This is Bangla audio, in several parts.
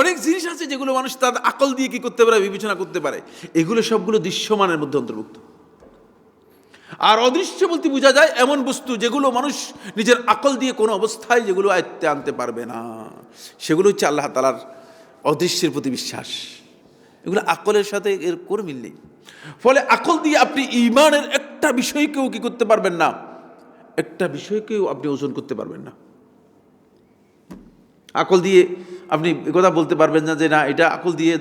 অনেক জিনিস আছে যেগুলো মানুষ তার আকল দিয়ে কি করতে পারে, বিবেচনা করতে পারে। এগুলো সবগুলো দৃশ্যমানের মধ্যে অন্তর্ভুক্ত। আর অদৃশ্য বলতে বোঝা যায় এমন বস্তু যেগুলো মানুষ নিজের আকল দিয়ে কোনো অবস্থায় যেগুলো আয়ত্তে আনতে পারবে না। সেগুলো হচ্ছে আল্লাহ তালার অদৃশ্যের প্রতি বিশ্বাস। এগুলো আকলের সাথে এর কোনো মিল নেই। ফলে আকল দিয়ে আপনি ইমানের একটা বিষয়কেও কি করতে পারবেন না? একটা বিষয়কেও আপনি ওজন করতে পারবেন না। আকল দিয়ে আপনি কথা বলতে পারবেন না যে না, এটা আকল দিয়ে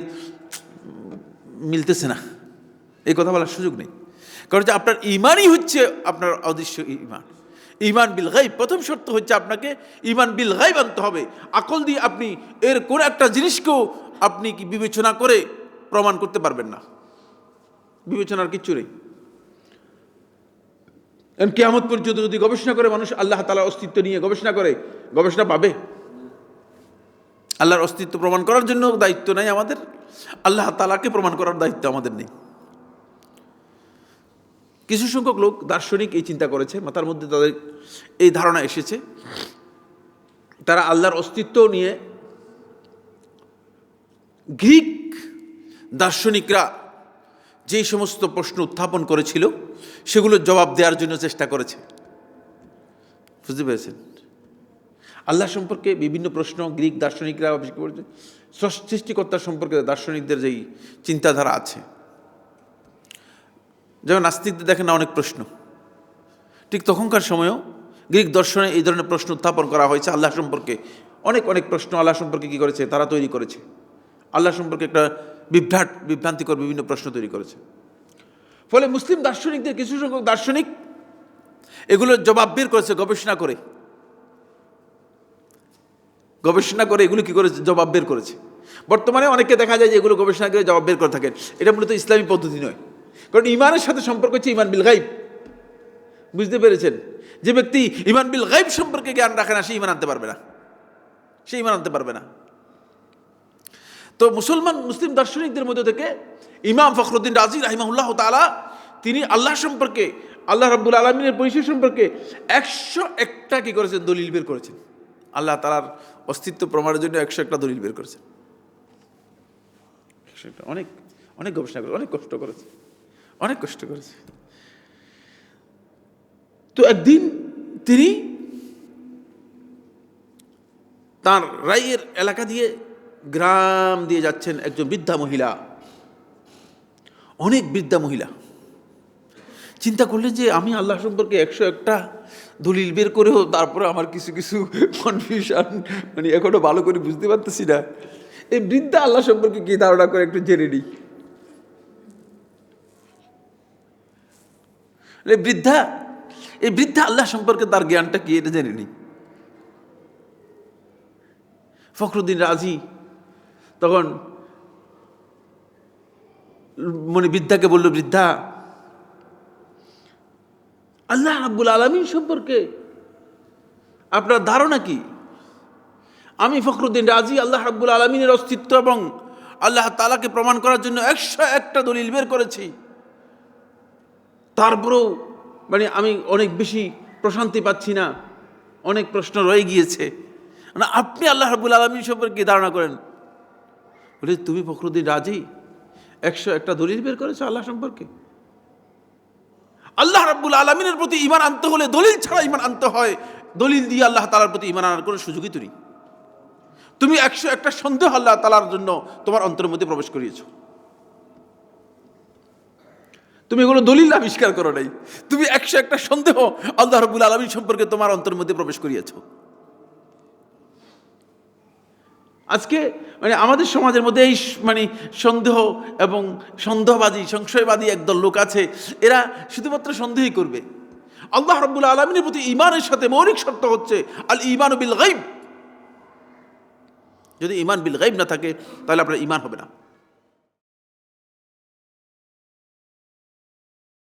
মিলতেছে না। এই কথা বলার সুযোগ নেই। কারণ যে আপনার ইমানই হচ্ছে আপনার অদৃশ্য ইমান। ইমান বিল গাইব প্রথম শর্ত হচ্ছে আপনাকে ইমান বিল গাইব আনতে হবে। আকল দিয়ে আপনি এর কোনো একটা জিনিসকেও আপনি কি বিবেচনা করে প্রমাণ করতে পারবেন না। বিবেচনার কিচ্ছু নেই। কেয়ামত পর্যন্ত যদি গবেষণা করে, মানুষ আল্লাহ তালার অস্তিত্ব নিয়ে গবেষণা করে, গবেষণা পাবে। আল্লাহর অস্তিত্ব প্রমাণ করার জন্য দায়িত্ব নেই আমাদের। আল্লাহ তালাকে প্রমাণ করার দায়িত্ব আমাদের নেই। কিছু সংখ্যক লোক দার্শনিক এই চিন্তা করেছে, মাথার মধ্যে তাদের এই ধারণা এসেছে। তারা আল্লাহর অস্তিত্ব নিয়ে গ্রিক দার্শনিকরা যেই সমস্ত প্রশ্ন উত্থাপন করেছিল, সেগুলোর জবাব দেওয়ার জন্য চেষ্টা করেছে। বুঝতে পেরেছেন? আল্লাহ সম্পর্কে বিভিন্ন প্রশ্ন, গ্রিক দার্শনিকরা বিশেষ করে সৃষ্টিকর্তা সম্পর্কে দার্শনিকদের যেই চিন্তাধারা আছে। যেমন নাস্তিকদের দেখেন না অনেক প্রশ্ন। ঠিক তখনকার সময়েও গ্রিক দর্শনে এই ধরনের প্রশ্ন উত্থাপন করা হয়েছে আল্লাহ সম্পর্কে। অনেক অনেক প্রশ্ন আল্লাহ সম্পর্কে কী করেছে? তারা তৈরি করেছে। আল্লাহ সম্পর্কে একটা বিভ্রাট, বিভ্রান্তিকর বিভিন্ন প্রশ্ন তৈরি করেছে। ফলে মুসলিম দার্শনিকদের, কিছু সংখ্যক দার্শনিক এগুলোর জবাব বের করেছে গবেষণা করে। গবেষণা করে এগুলো কি করে জবাব বের করেছে। বর্তমানে অনেকে দেখা যায় যে এগুলো গবেষণা করে জবাব বের করে থাকেন। এটা মূলত ইসলামী পদ্ধতি নয়। কারণ ইমানের সাথে সম্পর্ক হচ্ছে ইমান বিল গাইব বুঝতে পেরেছেন? যে ব্যক্তি ইমান বিল গাইব সম্পর্কে জ্ঞান রাখে না, সে ইমান আনতে পারবে না। সে ইমান আনতে পারবে না। তো মুসলমান, মুসলিম দার্শনিকদের মধ্যে থেকে ইমাম ফখরুদ্দিন রাজি রাহিমাহুল্লাহ তালা তিনি আল্লাহ সম্পর্কে, আল্লাহ রাব্বুল আলমিনের পরিচয় সম্পর্কে একশো একটা কি করেছেন? দলিল বের করেছেন। আল্লাহ তালার অস্তিত্ব প্রমাণের জন্য একশো একটা দলিল বের করেছে। অনেক অনেক গবেষণা করে অনেক কষ্ট করেছে, অনেক কষ্ট করেছে। তো একদিন তিনি তার রাইয়ের এলাকা দিয়ে গ্রাম দিয়ে যাচ্ছেন একজন বৃদ্ধা মহিলা। অনেক বৃদ্ধা মহিলা। চিন্তা করলেন যে আমি আল্লাহ সম্পর্কে একশো একটা দলিল বের করেও তারপরে আমার কিছু কিছু কনফিউশন মানে এখনও ভালো করে বুঝতে পারতেছি না। এই বৃদ্ধা আল্লাহ সম্পর্কে কি ধারণা করে একটু জেনে নিই। বৃদ্ধা, এই বৃদ্ধা আল্লাহ সম্পর্কে তার জ্ঞানটা কি এটা জেনে নিই। ফখরুদ্দিন রাজি তখন মানে বৃদ্ধাকে বলল, বৃদ্ধা আল্লাহ রাব্বুল আলমিন সম্পর্কে আপনার ধারণা কি? আমি ফখরুদ্দিন রাজি, আল্লাহ রাব্বুল আলমিনের অস্তিত্ব এবং আল্লাহ তালাকে প্রমাণ করার জন্য একশো একটা দলিল বের করেছি। তারপরেও মানে আমি অনেক বেশি প্রশান্তি পাচ্ছি না, অনেক প্রশ্ন রয়ে গিয়েছে। না আপনি আল্লাহ রাবুল আলমী সম্পর্কে ধারণা করেন? বলে, তুমি ফখরুদ্দিন রাজি? একশো একটা দলিল বের করেছ আল্লাহ সম্পর্কে? আল্লাহ রাব্বুল আলমিনের প্রতি ইমান আনতে হলে দলিল ছাড়া ইমান আনতে হয়। দলিল দিয়ে আল্লাহ তালার প্রতি ইমান আনার কোনো সুযোগই তো তুমি একশো একটা সন্দেহ আল্লাহ তালার জন্য তোমার অন্তরের মধ্যে প্রবেশ করিয়েছ। তুমি এগুলো দলিল আবিষ্কার করো নাই। তুমি একশো একটা সন্দেহ আল্লাহ রবুল আলমী সম্পর্কে তোমার অন্তরের মধ্যে প্রবেশ করিয়েছ। আজকে মানে আমাদের সমাজের মধ্যে এই মানে সন্দেহ এবং সন্দেহবাদী, সংশয়বাদী একদল লোক আছে, এরা শুধুমাত্র সন্দেহই করবে। আল্লাহ রব্বুল আলমিনের প্রতি ইমানের সাথে মৌলিক শর্ত হচ্ছে আল ইমান বিল গাইব যদি ইমান বিল গাইব না থাকে, তাহলে আপনার ইমান হবে না।